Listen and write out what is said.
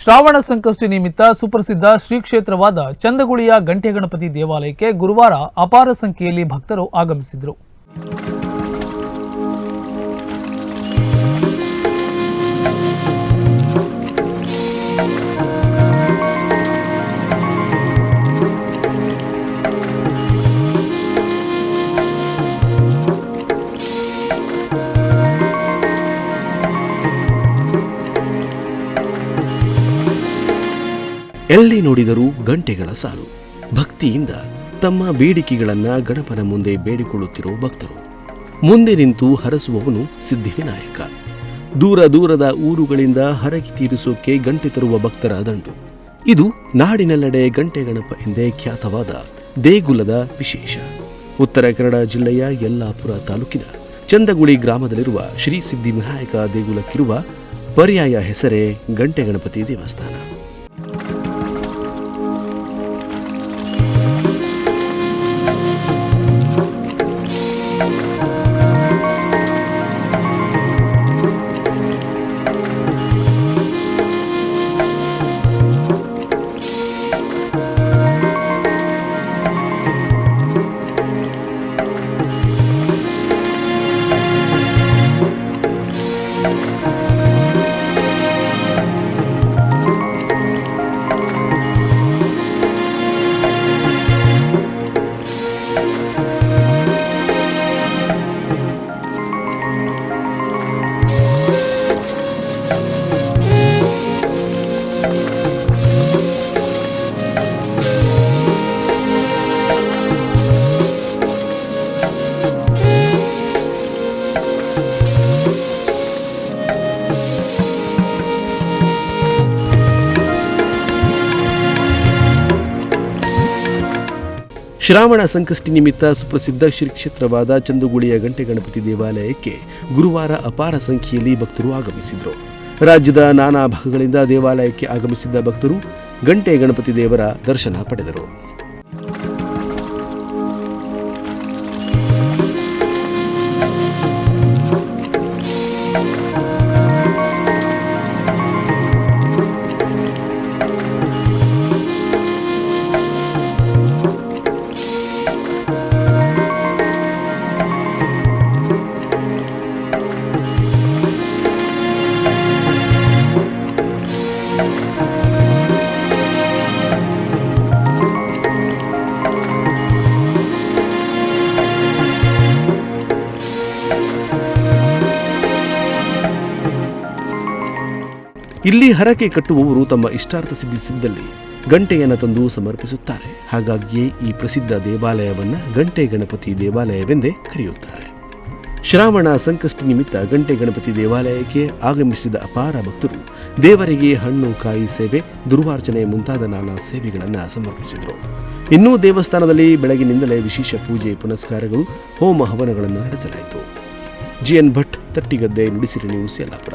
ಶ್ರಾವಣ ಸಂಕಷ್ಟಿ ನಿಮಿತ್ತ ಸುಪ್ರಸಿದ್ಧ ಶ್ರೀ ಕ್ಷೇತ್ರವಾದ ಚಂದಗುಳಿಯ ಗಂಟೆ ಗಣಪತಿ ದೇವಾಲಯಕ್ಕೆ ಗುರುವಾರ ಅಪಾರ ಸಂಖ್ಯೆಯಲ್ಲಿ ಭಕ್ತರು ಆಗಮಿಸಿದರು. ಎಲ್ಲಿ ನೋಡಿದರೂ ಗಂಟೆಗಳ ಸಾಲು. ಭಕ್ತಿಯಿಂದ ತಮ್ಮ ಬೇಡಿಕೆಗಳನ್ನ ಗಣಪನ ಮುಂದೆ ಬೇಡಿಕೊಳ್ಳುತ್ತಿರೋ ಭಕ್ತರು. ಮುಂದೆ ನಿಂತು ಹರಸುವವನು ಸಿದ್ಧಿವಿನಾಯಕ ದೂರ ದೂರದ ಊರುಗಳಿಂದ ಹರಗಿ ತೀರಿಸೋಕೆ ಗಂಟೆ ತರುವ ಭಕ್ತರ ದಂಡು ಇದು ನಾಡಿನೆಲ್ಲೆಡೆ ಗಂಟೆ ಗಣಪ ಎಂದೇ ಖ್ಯಾತವಾದ ದೇಗುಲದ ವಿಶೇಷ. ಉತ್ತರ ಕನ್ನಡ ಜಿಲ್ಲೆಯ ಯಲ್ಲಾಪುರ ತಾಲೂಕಿನ ಚಂದಗುಳಿ ಗ್ರಾಮದಲ್ಲಿರುವ ಶ್ರೀ ಸಿದ್ಧಿವಿನಾಯಕ ದೇಗುಲಕ್ಕಿರುವ ಪರ್ಯಾಯ ಹೆಸರೇ ಗಂಟೆ ಗಣಪತಿ ದೇವಸ್ಥಾನ. ಶ್ರಾವಣ ಸಂಕಷ್ಟಿ ನಿಮಿತ್ತ ಸುಪ್ರಸಿದ್ಧ ಶ್ರೀ ಕ್ಷೇತ್ರವಾದ ಚಂದುಗುಳಿಯ ಗಂಟೆ ಗಣಪತಿ ದೇವಾಲಯಕ್ಕೆ ಗುರುವಾರ ಅಪಾರ ಸಂಖ್ಯೆಯಲ್ಲಿ ಭಕ್ತರು ಆಗಮಿಸಿದರು. ರಾಜ್ಯದ ನಾನಾ ಭಾಗಗಳಿಂದ ದೇವಾಲಯಕ್ಕೆ ಆಗಮಿಸಿದ್ದ ಭಕ್ತರು ಗಂಟೆ ಗಣಪತಿ ದೇವರ ದರ್ಶನ ಪಡೆದರು. ಇಲ್ಲಿ ಹರಕೆ ಕಟ್ಟುವವರು ತಮ್ಮ ಇಷ್ಟಾರ್ಥ ಸಿದ್ಧಿಸಿದ್ದಲ್ಲಿ ಗಂಟೆಯನ್ನು ತಂದು ಸಮರ್ಪಿಸುತ್ತಾರೆ. ಹಾಗಾಗಿಯೇ ಈ ಪ್ರಸಿದ್ಧ ದೇವಾಲಯವನ್ನ ಗಂಟೆ ಗಣಪತಿ ದೇವಾಲಯವೆಂದೇ ಕರೆಯುತ್ತಾರೆ. ಶ್ರಾವಣ ಸಂಕಷ್ಟ ನಿಮಿತ್ತ ಗಂಟೆ ಗಣಪತಿ ದೇವಾಲಯಕ್ಕೆ ಆಗಮಿಸಿದ ಅಪಾರ ಭಕ್ತರು ದೇವರಿಗೆ ಹಣ್ಣು, ಕಾಯಿ ಸೇವೆ, ದುರ್ವಾರ್ಚನೆ ಮುಂತಾದ ನಾನಾ ಸೇವೆಗಳನ್ನು ಸಮರ್ಪಿಸಿದರು. ಇನ್ನೂ ದೇವಸ್ಥಾನದಲ್ಲಿ ಬೆಳಗಿನಿಂದಲೇ ವಿಶೇಷ ಪೂಜೆ, ಪುನಸ್ಕಾರಗಳು, ಹೋಮ ಹವನಗಳನ್ನು ನಡೆಸಲಾಯಿತು. GN Bhat, Tattigadde Nudisiri news Yellapur.